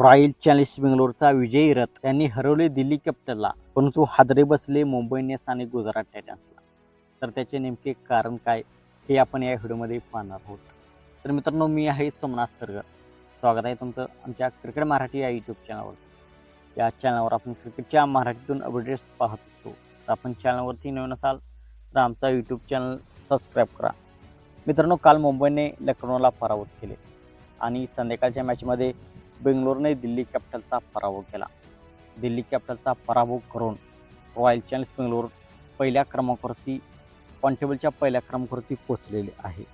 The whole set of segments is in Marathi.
रॉयल चॅलेंज बेंगलोरचा विजयी रथ यांनी हरवले दिल्ली कॅपिटलला परंतु हादरे बसले मुंबई इंडियन्स आणि गुजरात टायटन्सला. तर त्याचे नेमके कारण काय हे आपण या व्हिडिओमध्ये पाहणार आहोत. तर मित्रांनो मी आहे सोमनाथ सरगर. स्वागत आहे तुमचं आमच्या क्रिकेट मराठी या यूट्यूब चॅनलवर या चॅनलवर आपण क्रिकेटच्या मराठीतून अपडेट्स पाहत असतो तर आपण चॅनलवरती नवीन असाल तर आमचा यूट्यूब चॅनल सबस्क्राईब करा. मित्रांनो काल मुंबईने लखनौला पराभूत केले. आणि संध्याकाळच्या मॅचमध्ये बेंगलोरने दिल्ली कॅपिटलचा पराभव केला. दिल्ली कॅपिटलचा पराभव करून रॉयल चॅलेंज बेंगलोर पहिल्या क्रमांकावरती पॉईंट टेबलच्या पहिल्या क्रमांकावरती पोचलेले आहे.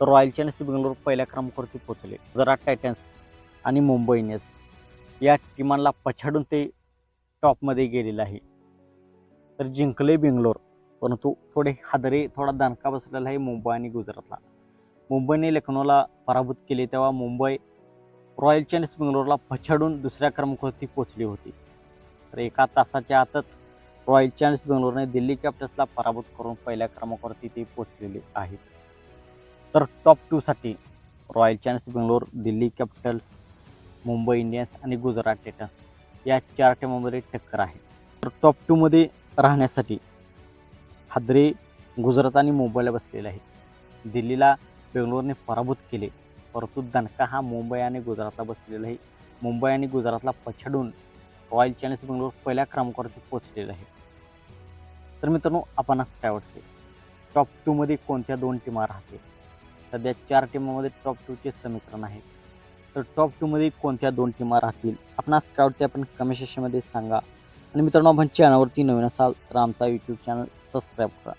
तर रॉयल चॅलेंज बेंगलोर पहिल्या क्रमांकावरती पोचले जरा टायटन्स आणि मुंबई इंडियन्स या टीमांना पछाडून ते टॉपमध्ये गेलेलं आहे. तर जिंकले बेंगलोर परंतु थोडे हादरे थोडा दणका बसलेला आहे मुंबई आणि गुजरातला. मुंबईने लखनौला पराभूत केले तेव्हा मुंबई रॉयल चॅलेंज बेंगलोरला पछाडून दुसऱ्या क्रमांकावरती पोचली होती. तर एका तासाच्या आतच रॉयल चॅलेंज बेंगलोरने दिल्ली कॅपिटल्सला पराभूत करून पहिल्या क्रमांकावरती ते पोचलेले आहेत. तर top टूसाठी Royal Challenge Bangalore Delhi Capitals Mumbai Indians आणि गुजरात टायटन्स या चार टीमांमध्ये टक्कर आहे. तर टॉप टूमध्ये राहण्यासाठी हादरे गुजरात आणि मुंबईला बसलेले आहेत. दिल्लीला बेंगलोरने पराभूत केले. परंतु दणका हा मुंबई आणि गुजरातला बसलेला आहे. मुंबई आणि गुजरातला पछाडून रॉयल चॅलेंज बेंगलोर पहिल्या क्रमांकावरती पोचलेला आहे. तर मित्रांनो आपणास काय वाटते टॉप टूमध्ये कोणत्या दोन टीमा राहतील? सध्या चार टीमामध्ये टॉप टूचे समीकरण आहे तर टॉप टूमध्ये कोणत्या दोन टीमा राहतील? आपणास काय वाटते आपण कमेंट सेक्शनमध्ये सांगा. आणि मित्रांनो आपण चॅनलवरती नवीन असाल तर आमचा यूट्यूब चॅनल सबस्क्राईब करा.